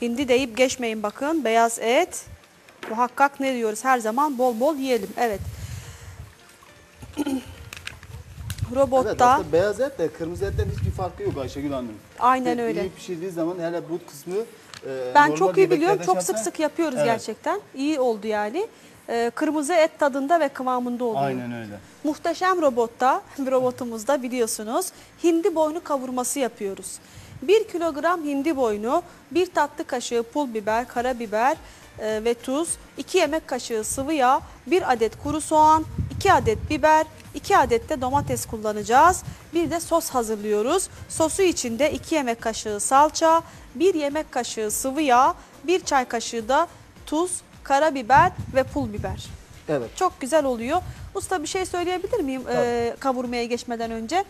Hindi deyip geçmeyin bakın. Beyaz et. Muhakkak ne diyoruz her zaman bol bol yiyelim. Evet. Evet Robotta aslında beyaz et de kırmızı etten hiçbir farkı yok Ayşegül Hanım. Aynen İyi öyle. pişirdiği zaman hele but kısmı e, ben çok iyi biliyorum. Çok sık sık yapıyoruz Evet. gerçekten. İyi oldu yani. Ee, kırmızı et tadında ve kıvamında oluyor. Aynen öyle. Muhteşem robotta, robotumuzda biliyorsunuz hindi boynu kavurması yapıyoruz. 1 kilogram hindi boynu, 1 tatlı kaşığı pul biber, karabiber e, ve tuz, 2 yemek kaşığı sıvı yağ, 1 adet kuru soğan, 2 adet biber, 2 adet de domates kullanacağız. Bir de sos hazırlıyoruz. Sosu içinde 2 yemek kaşığı salça, 1 yemek kaşığı sıvı yağ, 1 çay kaşığı da tuz, karabiber ve pul biber. Evet. Çok güzel oluyor. Usta bir şey söyleyebilir miyim e, kavurmaya geçmeden önce?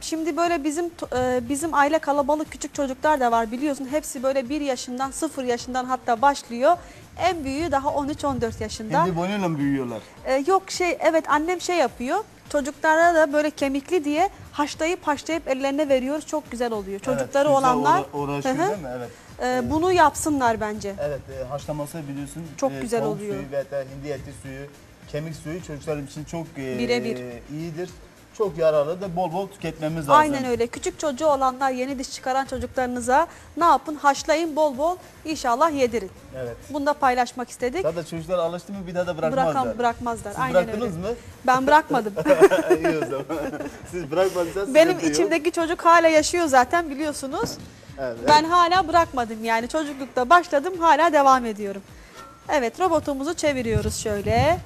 Şimdi böyle bizim e, bizim aile kalabalık küçük çocuklar da var biliyorsun. Hepsi böyle 1 yaşından 0 yaşından hatta başlıyor. En büyüğü daha 13-14 yaşında. Hindi boynuyla mı büyüyorlar? E, yok şey evet annem şey yapıyor. Çocuklara da böyle kemikli diye haşlayıp haşlayıp ellerine veriyoruz. Çok güzel oluyor. Çocukları evet, olanlar uğra- uğraşıyor Hı hı. değil mi? Evet. e, bunu yapsınlar bence. Evet e, haşlaması biliyorsun. Çok e, güzel oluyor. suyu ve hindi eti suyu, kemik suyu çocuklar için çok e, Birebir. iyidir. Çok yararlı da bol bol tüketmemiz lazım. Aynen öyle. Küçük çocuğu olanlar, yeni diş çıkaran çocuklarınıza ne yapın? Haşlayın bol bol inşallah yedirin. Evet. Bunu da paylaşmak istedik. Zaten çocuklar alıştı mı bir daha da bırakmazlar. Bırakan bırakmazlar. Siz Aynen bıraktınız öyle. mı? Ben bırakmadım. İyi o zaman. Siz bırakmadıysanız Benim sıkıntı yok. içimdeki çocuk hala yaşıyor zaten biliyorsunuz. Evet. Ben hala bırakmadım yani çocuklukta başladım hala devam ediyorum. Evet robotumuzu çeviriyoruz şöyle.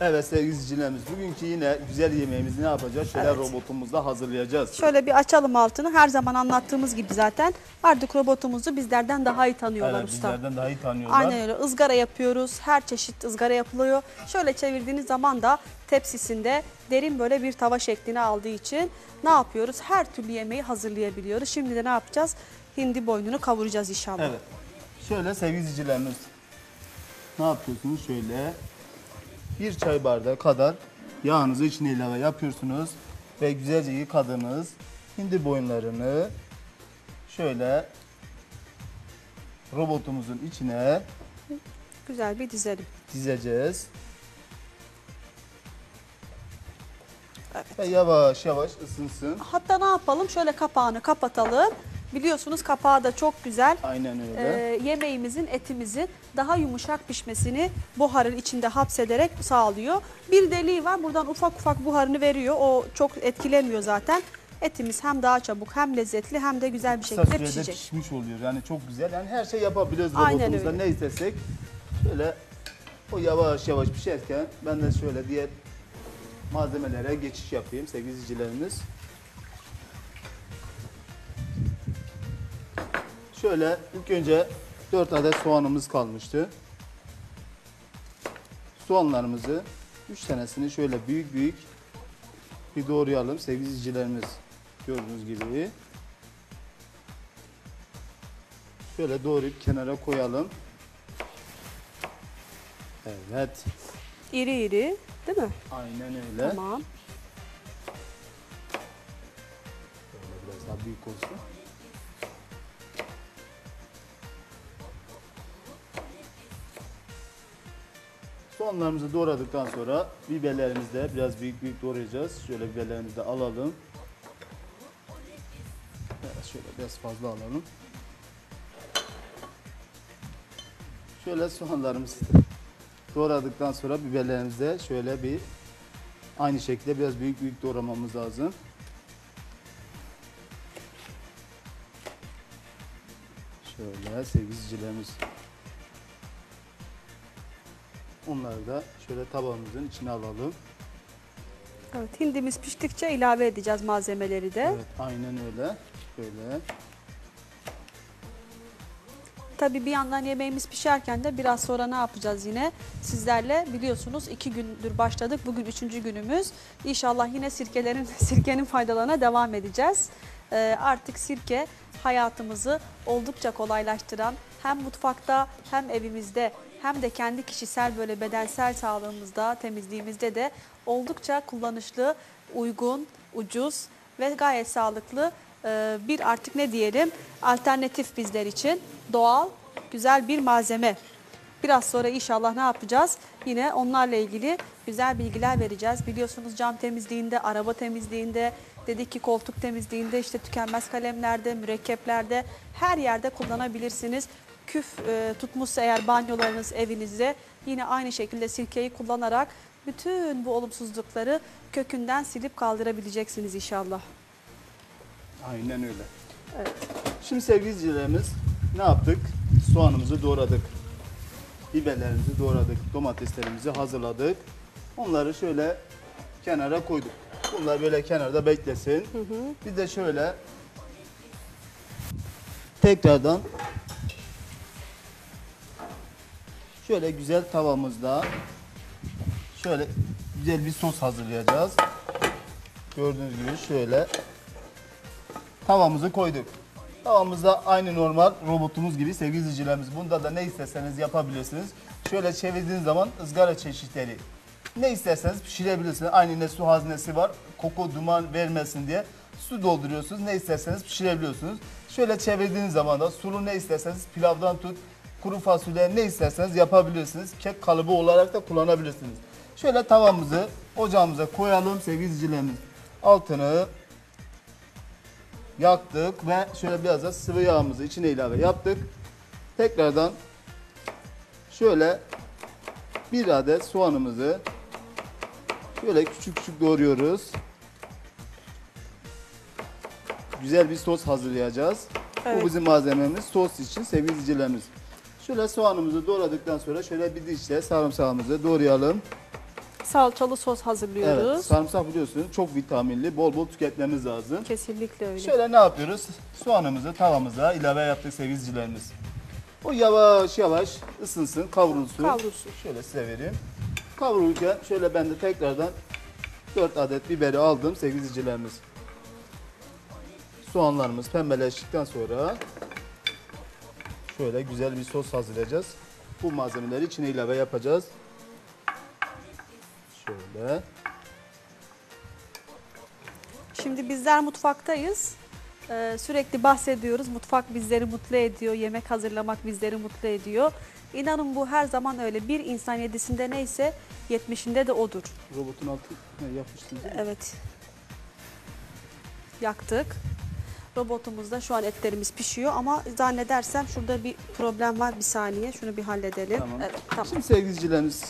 Evet sevgili izleyicilerimiz bugünkü yine güzel yemeğimizi ne yapacağız? Şöyle Evet. robotumuzda hazırlayacağız. Şöyle bir açalım altını. Her zaman anlattığımız gibi zaten artık robotumuzu bizlerden daha iyi tanıyorlar Evet, usta. bizlerden daha iyi tanıyorlar. Aynen öyle. ızgara yapıyoruz. Her çeşit ızgara yapılıyor. Şöyle çevirdiğiniz zaman da tepsisinde derin böyle bir tava şeklini aldığı için ne yapıyoruz? Her türlü yemeği hazırlayabiliyoruz. Şimdi de ne yapacağız? Hindi boynunu kavuracağız inşallah. Evet. Şöyle sevgili izleyicilerimiz ne yapıyorsunuz? Şöyle bir çay bardağı kadar yağınızı içine ilave yapıyorsunuz ve güzelce yıkadığınız hindi boyunlarını şöyle robotumuzun içine Güzel bir dizelim. dizeceğiz. Evet. Ve yavaş yavaş ısınsın. Hatta ne yapalım? Şöyle kapağını kapatalım. Biliyorsunuz kapağı da çok güzel. Aynen öyle. Ee, yemeğimizin, etimizin daha yumuşak pişmesini buharın içinde hapsederek sağlıyor. Bir deliği var. Buradan ufak ufak buharını veriyor. O çok etkilemiyor zaten. Etimiz hem daha çabuk hem lezzetli hem de güzel bir Kısa şekilde sürede pişecek. pişmiş oluyor. Yani çok güzel. Yani her şey yapabiliyoruz Aynen öyle. Ne istesek. Şöyle o yavaş yavaş pişerken ben de şöyle diğer malzemelere geçiş yapayım sevgili izleyicilerimiz. Şöyle ilk önce 4 adet soğanımız kalmıştı. Soğanlarımızı 3 tanesini şöyle büyük büyük bir doğrayalım sevgili izleyicilerimiz. Gördüğünüz gibi. Şöyle doğrayıp kenara koyalım. Evet. İri iri değil mi? Aynen öyle. Tamam. Şöyle biraz daha büyük olsun. Soğanlarımızı doğradıktan sonra biberlerimizi de biraz büyük büyük doğrayacağız. Şöyle biberlerimizi de alalım. Evet, şöyle biraz fazla alalım. Şöyle soğanlarımızı doğradıktan sonra biberlerimizi de şöyle bir aynı şekilde biraz büyük büyük doğramamız lazım. Şöyle sevgili izleyicilerimiz. Onları da şöyle tabağımızın içine alalım. Evet, hindimiz piştikçe ilave edeceğiz malzemeleri de. Evet, aynen öyle. Böyle. Tabii bir yandan yemeğimiz pişerken de biraz sonra ne yapacağız yine? Sizlerle biliyorsunuz iki gündür başladık. Bugün üçüncü günümüz. İnşallah yine sirkelerin sirkenin faydalarına devam edeceğiz. Ee, artık sirke hayatımızı oldukça kolaylaştıran hem mutfakta hem evimizde hem de kendi kişisel böyle bedensel sağlığımızda, temizliğimizde de oldukça kullanışlı, uygun, ucuz ve gayet sağlıklı e, bir artık ne diyelim alternatif bizler için doğal, güzel bir malzeme. Biraz sonra inşallah ne yapacağız? Yine onlarla ilgili güzel bilgiler vereceğiz. Biliyorsunuz cam temizliğinde, araba temizliğinde, dedik ki koltuk temizliğinde, işte tükenmez kalemlerde, mürekkeplerde her yerde kullanabilirsiniz. Küf e, tutmuşsa eğer banyolarınız evinizde yine aynı şekilde sirkeyi kullanarak bütün bu olumsuzlukları kökünden silip kaldırabileceksiniz inşallah. Aynen öyle. Şimdi sevgili izleyicilerimiz ne yaptık? Soğanımızı doğradık. Biberlerimizi doğradık. Domateslerimizi hazırladık. Onları şöyle kenara koyduk. Bunlar böyle kenarda beklesin. Bir de şöyle tekrardan şöyle güzel tavamızda şöyle güzel bir sos hazırlayacağız. Gördüğünüz gibi şöyle tavamızı koyduk. Tavamızda aynı normal robotumuz gibi sevgili izleyicilerimiz. Bunda da ne isterseniz yapabilirsiniz. Şöyle çevirdiğiniz zaman ızgara çeşitleri ne isterseniz pişirebilirsiniz. Aynı yine su haznesi var. Koku duman vermesin diye su dolduruyorsunuz. Ne isterseniz pişirebiliyorsunuz. Şöyle çevirdiğiniz zaman da sulu ne isterseniz pilavdan tut kuru fasulye ne isterseniz yapabilirsiniz. Kek kalıbı olarak da kullanabilirsiniz. Şöyle tavamızı ocağımıza koyalım sevgili izleyicilerimiz. Altını yaktık ve şöyle biraz da sıvı yağımızı içine ilave yaptık. Tekrardan şöyle bir adet soğanımızı şöyle küçük küçük doğruyoruz. Güzel bir sos hazırlayacağız. Evet. Bu bizim malzememiz sos için sevgili izleyicilerimiz. Şöyle soğanımızı doğradıktan sonra şöyle bir dişle sarımsağımızı doğrayalım. Salçalı sos Evet, hazırlıyoruz. sarımsak biliyorsunuz çok vitaminli, bol bol tüketmemiz lazım. Kesinlikle öyle. Şöyle ne yapıyoruz? Soğanımızı tavamıza ilave yaptık sevgili izleyicilerimiz. O yavaş yavaş ısınsın, kavrulsun. Kavrulsun. Şöyle size vereyim. Kavrulurken şöyle ben de tekrardan 4 adet biberi aldım sevgili izleyicilerimiz. Soğanlarımız pembeleştikten sonra şöyle güzel bir sos hazırlayacağız. Bu malzemeleri içine ilave yapacağız. Şöyle. Şimdi bizler mutfaktayız. Ee, sürekli bahsediyoruz. Mutfak bizleri mutlu ediyor. Yemek hazırlamak bizleri mutlu ediyor. İnanın bu her zaman öyle. Bir insan yedisinde neyse yetmişinde de odur. Robotun altı yapmıştınız? Evet. Yaktık. Robotumuzda şu an etlerimiz pişiyor ama zannedersem şurada bir problem var. Bir saniye şunu bir halledelim. Tamam. Evet, tamam. Şimdi sevgili izleyicilerimiz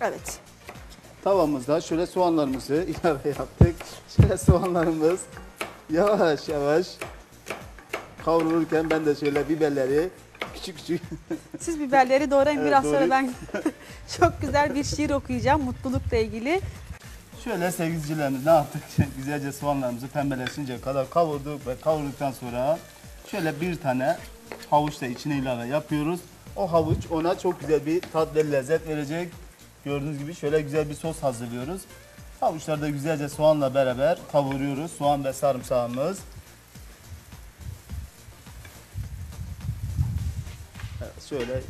Evet. tavamızda şöyle soğanlarımızı ilave yaptık. Şöyle soğanlarımız yavaş yavaş kavrulurken ben de şöyle biberleri küçük küçük Siz biberleri doğrayın. Evet, Biraz sonra doğrayayım. ben çok güzel bir şiir okuyacağım mutlulukla ilgili. Şöyle sevgili izleyicilerimiz ne yaptık? Güzelce soğanlarımızı pembeleşinceye kadar kavurduk ve kavurduktan sonra şöyle bir tane havuç da içine ilave yapıyoruz. O havuç ona çok güzel bir tat ve lezzet verecek. Gördüğünüz gibi şöyle güzel bir sos hazırlıyoruz. Havuçları da güzelce soğanla beraber kavuruyoruz. Soğan ve sarımsağımız. Evet, şöyle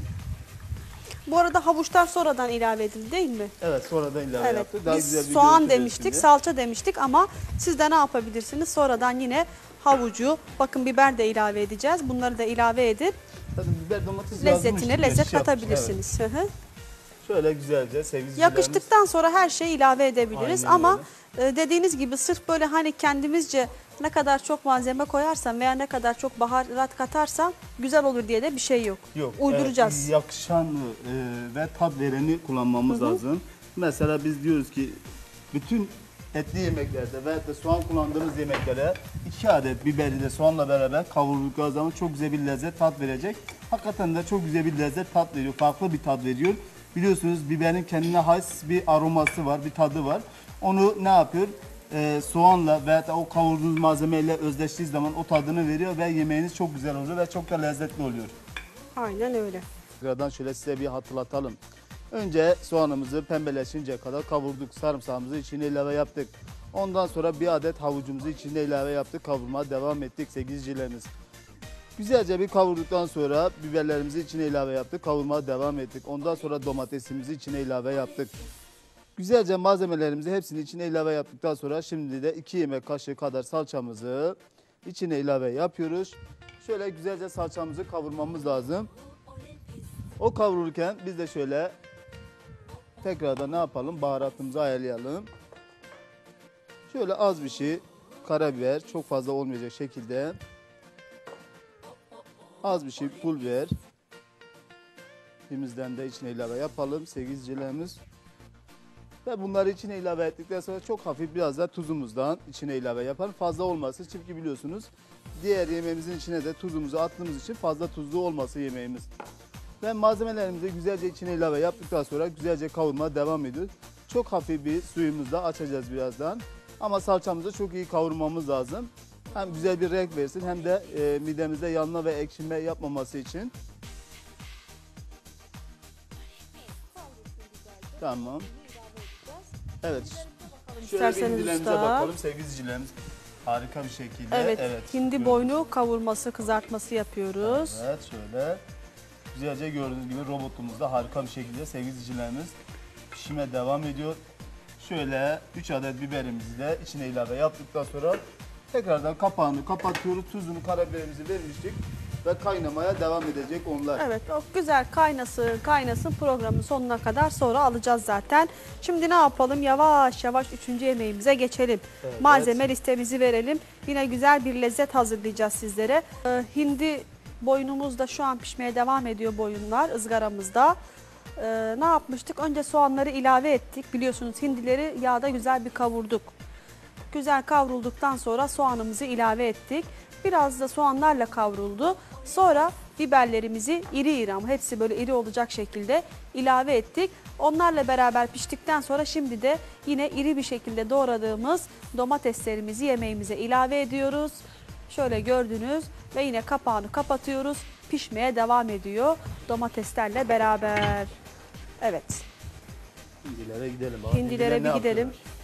Bu arada havuçlar sonradan ilave edildi değil mi? evet sonradan ilave Evet. yaptık. Daha güzel Biz bir soğan demiştik, şimdi. salça demiştik ama siz de ne yapabilirsiniz? Sonradan yine havucu, bakın biber de ilave edeceğiz. Bunları da ilave edip Tabii biber domates lezzetine lezzet yapmış. katabilirsiniz. Hı hı. Evet. Şöyle güzelce sevgili Yakıştıktan sonra her şeyi ilave edebiliriz Aynen ama e, dediğiniz gibi sırf böyle hani kendimizce ne kadar çok malzeme koyarsam veya ne kadar çok baharat katarsam güzel olur diye de bir şey yok. Yok. Uyduracağız. e, yakışan e, ve tat vereni kullanmamız lazım. Mesela biz diyoruz ki bütün etli yemeklerde veyahut da soğan kullandığımız yemeklere iki adet biberi de soğanla beraber kavuruldukları zaman çok güzel bir lezzet tat verecek. Hakikaten de çok güzel bir lezzet tat veriyor. Farklı bir tat veriyor. Biliyorsunuz biberin kendine has bir aroması var, bir tadı var. Onu ne yapıyor? Ee, soğanla veya da o kavurduğunuz malzemeyle özleştiği zaman o tadını veriyor ve yemeğiniz çok güzel oluyor ve çok da lezzetli oluyor. Aynen öyle. Tekrardan şöyle size bir hatırlatalım. Önce soğanımızı pembeleşinceye kadar kavurduk. Sarımsağımızı içine ilave yaptık. Ondan sonra bir adet havucumuzu içine ilave yaptık. Kavurmaya devam ettik sevgilicilerimiz. Güzelce bir kavurduktan sonra biberlerimizi içine ilave yaptık. Kavurmaya devam ettik. Ondan sonra domatesimizi içine ilave yaptık. Güzelce malzemelerimizi hepsini içine ilave yaptıktan sonra şimdi de 2 yemek kaşığı kadar salçamızı içine ilave yapıyoruz. Şöyle güzelce salçamızı kavurmamız lazım. O kavrulurken biz de şöyle tekrardan ne yapalım? Baharatımızı ayarlayalım. Şöyle az bir şey karabiber çok fazla olmayacak şekilde az bir şey pul biber Bizden de içine ilave yapalım sevgili izleyicilerimiz. Ve bunları içine ilave ettikten sonra çok hafif biraz da tuzumuzdan içine ilave yapalım. Fazla olması çünkü biliyorsunuz diğer yemeğimizin içine de tuzumuzu attığımız için fazla tuzlu olması yemeğimiz. Ve malzemelerimizi güzelce içine ilave yaptıktan sonra güzelce kavurmaya devam ediyoruz. Çok hafif bir suyumuzu da açacağız birazdan. Ama salçamızı çok iyi kavurmamız lazım. Hem güzel bir renk versin hem de e, midemizde yanma ve ekşime yapmaması için. Tamam. Evet. Şöyle bir İsterseniz hindilerimize usta. bakalım sevgili izleyicilerimiz. Harika bir şekilde. Evet, hindi gördüğünüz boynu kavurması, kızartması yapıyoruz. Evet şöyle. Güzelce gördüğünüz gibi robotumuz da harika bir şekilde sevgili izleyicilerimiz pişime devam ediyor. Şöyle 3 adet biberimizi de içine ilave yaptıktan sonra tekrardan kapağını kapatıyoruz. Tuzunu, karabiberimizi vermiştik ve kaynamaya devam edecek onlar. Evet, o güzel kaynasın, kaynasın programın sonuna kadar sonra alacağız zaten. Şimdi ne yapalım? Yavaş yavaş üçüncü yemeğimize geçelim. Evet. Malzeme listemizi verelim. Yine güzel bir lezzet hazırlayacağız sizlere. Ee, hindi boynumuz da şu an pişmeye devam ediyor boyunlar ızgaramızda. Ee, ne yapmıştık? Önce soğanları ilave ettik. Biliyorsunuz hindileri yağda güzel bir kavurduk. Güzel kavrulduktan sonra soğanımızı ilave ettik. Biraz da soğanlarla kavruldu. Sonra biberlerimizi iri iri ama hepsi böyle iri olacak şekilde ilave ettik. Onlarla beraber piştikten sonra şimdi de yine iri bir şekilde doğradığımız domateslerimizi yemeğimize ilave ediyoruz. Şöyle gördünüz ve yine kapağını kapatıyoruz. Pişmeye devam ediyor domateslerle beraber. Evet. Hindilere gidelim. Bak, Hindilere hindiler bir gidelim. yapıyorlar?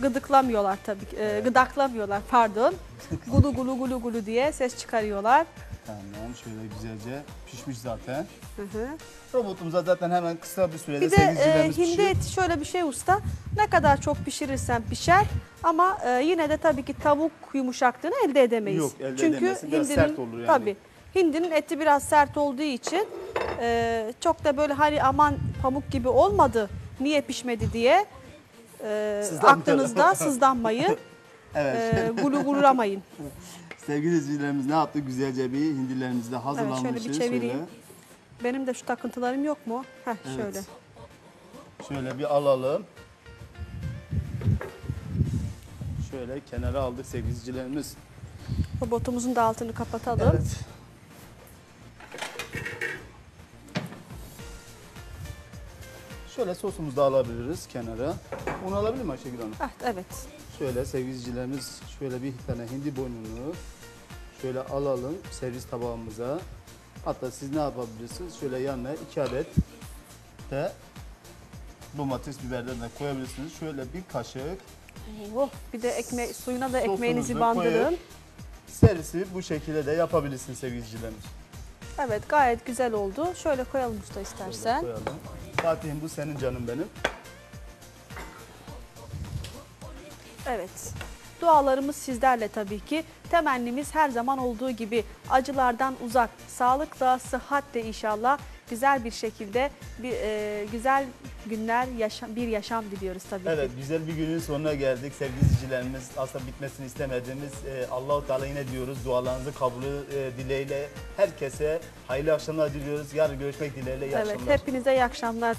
Gıdıklamıyorlar tabii ki. e, gıdaklamıyorlar pardon. gulu gulu gulu gulu diye ses çıkarıyorlar. Tamam şöyle güzelce pişmiş zaten. Hı hı. Robotumuzda zaten hemen kısa bir sürede Bir de sevgili e, izleyicilerimiz hindi pişiyor. eti şöyle bir şey usta. Ne kadar çok pişirirsen pişer ama e, yine de tabii ki tavuk yumuşaklığını elde edemeyiz. Yok, elde Çünkü edemezsin. Biraz hindinin sert olur yani. tabii hindinin eti biraz sert olduğu için e, çok da böyle hani aman pamuk gibi olmadı niye pişmedi diye e, aklınızda sızlanmayın. Evet. e, gulu guluramayın. Sevgili izleyicilerimiz ne yaptı? Güzelce bir hindilerimizi de hazırlanmışız. bir çevireyim. Benim de şu takıntılarım yok mu? Heh, Evet. şöyle. Şöyle bir alalım. Şöyle kenara aldık sevgili izleyicilerimiz. Robotumuzun da altını kapatalım. Evet. Şöyle sosumuzu da alabiliriz kenara. Onu alabilir mi Ayşegül Hanım? Heh, evet. Şöyle sevgili izleyicilerimiz şöyle bir tane hindi boynunu şöyle alalım servis tabağımıza. Hatta siz ne yapabilirsiniz? Şöyle yanına iki adet de domates biberden de koyabilirsiniz. Şöyle bir kaşık Oh, bir de ekme suyuna da ekmeğinizi bandırın. koyup servisi bu şekilde de yapabilirsiniz sevgili izleyicilerimiz. Evet gayet güzel oldu. Şöyle koyalım usta Şöyle istersen. koyalım. Fatih'im bu senin canım benim. Evet. Dualarımız sizlerle tabii ki. Temennimiz her zaman olduğu gibi acılardan uzak, sağlıkla, sıhhatle inşallah güzel bir şekilde bir e, güzel günler, yaşam, bir yaşam diliyoruz tabii Evet ki. güzel bir günün sonuna geldik sevgili izleyicilerimiz. Aslında bitmesini istemediğimiz e, Allahu Teala yine diyoruz dualarınızı kabulü e, dileğiyle herkese hayırlı akşamlar diliyoruz. Yarın görüşmek dileğiyle iyi Evet, akşamlar. hepinize iyi akşamlar.